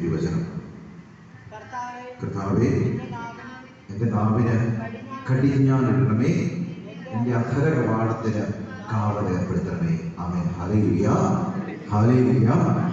തിരുവചനം കർത്താവേ എന്റെ നാവിന് എന്റെ നാവിന് കടിഞ്ഞാണിടണമേ എന്റെ അധര കവാടത്തിന് കാവൽ ഏർപ്പെടുത്തണമേ. ആമേൻ. ഹലയില്ല ഹലയില്ല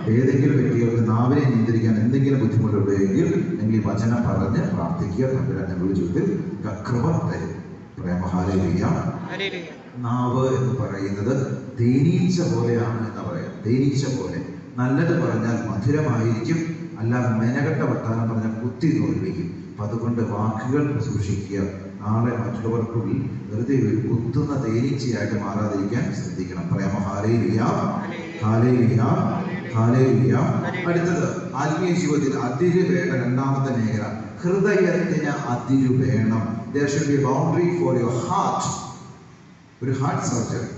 ഏതെങ്കിലും വ്യക്തികൾക്ക് നാവിനെ നിയന്ത്രിക്കാൻ എന്തെങ്കിലും ബുദ്ധിമുട്ടുണ്ടെങ്കിൽ എങ്കിൽ വചനം പറഞ്ഞ് പ്രാർത്ഥിക്കുക. തമ്പുരാൻ ഞങ്ങളുടെ ജീവിതത്തിൽ കൃപ തരും. പ്രേമ ഹലയിയ ഹല്ലേലൂയ. നാവ് എന്ന് പറയുന്നത് തേനീച്ച പോലെയാണ് എന്ന് പറയാം. തേനീച്ച പോലെ. നല്ലത് പറഞ്ഞാൽ മധുരമായിരിക്കും. അല്ല മെനകെട്ട വർത്താനം പറഞ്ഞാൽ കുത്തി നോൽപ്പിക്കും അപ്പൊ അതുകൊണ്ട് വാക്കുകൾ സൂക്ഷിക്കുക. നാളെ മറ്റുള്ളവർക്കുള്ളിൽ വെറുതെ ഒരു കുത്തുന്ന തേനീച്ചയായിട്ട് മാറാതിരിക്കാൻ ശ്രദ്ധിക്കണം. പ്രേമ ഹാലേലിയ ഹാലേലിയ ഹാലേലിയ. അടുത്തത് ആത്മീയ ജീവിതത്തിൽ അതിര് വേണ്ട രണ്ടാമത്തെ മേഖല ഹൃദയത്തിന് അതിര് വേണം. There should be boundary for your heart. ഒരു ഹാർട്ട് സർജറി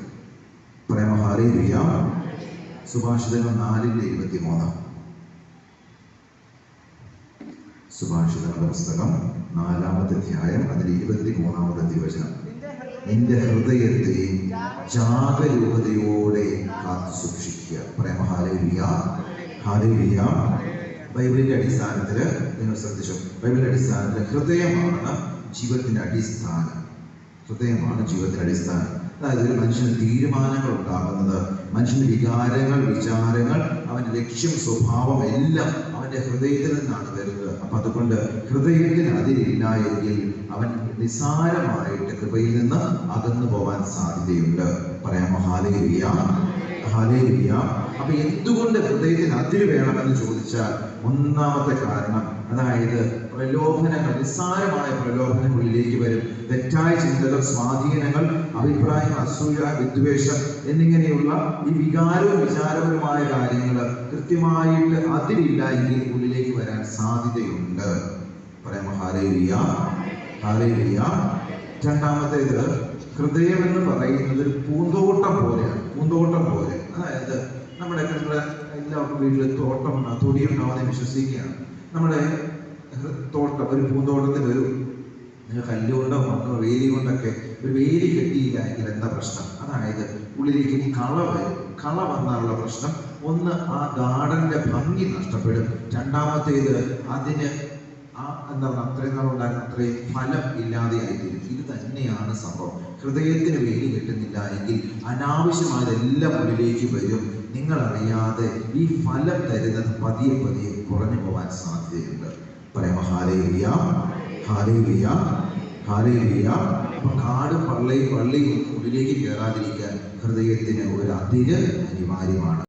പ്രേമ ഹാലേലിയ. സുഭാഷിതങ്ങൾ നാലിന്റെ ഇരുപത്തി മൂന്ന് സുഭാഷിതങ്ങളുടെ പുസ്തകം നാലാമത്തെ അധ്യായം അതിൽ ഇരുപത്തി മൂന്നാമത്തെ അധിവചനം നിന്റെ നിന്റെ ഹൃദയം ഹൃദയത്തെ ജാഗരൂകതയോടെ കാത്തു സൂക്ഷിക്കുക. പ്രേമ ഹാലേലിയ ഹാലേലിയ ബൈബിളിന്റെ അടിസ്ഥാനത്തിൽ നിങ്ങൾ ശ്രദ്ധിച്ചു? ബൈബിളിന്റെ അടിസ്ഥാനത്തിൽ ഹൃദയമാണ് ജീവിതത്തിന്റെ അടിസ്ഥാനം. ഹൃദയമാണ് ജീവിതത്തിന്റെ അടിസ്ഥാനം. അതായത് ഒരു മനുഷ്യന് തീരുമാനങ്ങൾ ഉണ്ടാകുന്നത് മനുഷ്യന്റെ വികാരങ്ങൾ വിചാരങ്ങൾ അവന്റെ ലക്ഷ്യം സ്വഭാവം എല്ലാം അവന്റെ ഹൃദയത്തിൽ നിന്നാണ് വരുന്നത്. അപ്പൊ അതുകൊണ്ട് ഹൃദയത്തിന് അതിരില്ല എങ്കിൽ അവൻ നിസാരമായിട്ട് കൃപയിൽ നിന്ന് അകന്നു പോവാൻ സാധ്യതയുണ്ട്. പറയാമോ ഹാലേലിയ ഹാലേലിയ. അപ്പൊ എന്തുകൊണ്ട് ഹൃദയത്തിന് അതിര് വേണമെന്ന് ചോദിച്ചാൽ ഒന്നാമത്തെ കാരണം അതായത് പ്രലോഭനങ്ങൾ നിസ്സാരമായ പ്രലോഭനങ്ങളിലേക്ക് വരും. തെറ്റായ ചിന്തകൾ സ്വാധീനങ്ങൾ അഭിപ്രായം അസൂയ വിദ്വേഷം എന്നിങ്ങനെയുള്ള ഈ വികാരവും വിചാരപരമായ കാര്യങ്ങൾ കൃത്യമായിട്ട് അതിരില്ല എങ്കിൽ ഉള്ളിലേക്ക് വരാൻ സാധ്യതയുണ്ട്. പറയാമോ ഹാലേലിയ? ഹാലേലിയ. രണ്ടാമത്തേത് ഹൃദയം എന്ന് പറയുന്നത് ഒരു പൂന്തോട്ടം പോലെയാണ് പൂന്തോട്ടം പോലെ. അതായത് നമ്മുടെ നമ്മുടെ എല്ലാവർക്കും വീട്ടിൽ തോട്ടം തൊടിയുണ്ടാവുന്ന വിശ്വസിക്കുകയാണ്. നമ്മുടെ തോട്ടം ഒരു പൂന്തോട്ടത്തിൽ ഒരു കല്ലുകൊണ്ടോ മണ്ണോ വേലി കൊണ്ടൊക്കെ ഒരു വേലി കെട്ടിയില്ലെങ്കിൽ എന്താ പ്രശ്നം? അതായത് ഉള്ളിലേക്ക് കള വരും. കള വന്നാലുള്ള പ്രശ്നം ഒന്ന് ആ ഗാർഡന്റെ ഭംഗി നഷ്ടപ്പെടും. രണ്ടാമത്തേത് അതിന് ആ എന്താ പറയുക അത്രയും നാൾ ഉണ്ടായിരുന്ന അത്രയും ഫലം ഇല്ലാതെയായിത്തീരും ഇത് തന്നെയാണ് സംഭവം. ഹൃദയത്തിന് വേലി കിട്ടുന്നില്ല എങ്കിൽ അനാവശ്യമായതെല്ലാം ഉള്ളിലേക്ക് വരും. നിങ്ങൾ അറിയാതെ ഈ ഫലം തരുന്നത് പതിയെ പതിയെ കുറഞ്ഞു പോകാൻ സാധ്യതയുണ്ട്. പറയാമോ ഹാലേലിയ ഹാലേലിയ ഹാലേലിയ അപ്പൊ കാടും പള്ളയും പള്ളിയും ഉള്ളിലേക്ക് കയറാതിരിക്കാൻ ഹൃദയത്തിന് ഒരു അതിര് അനിവാര്യമാണ്.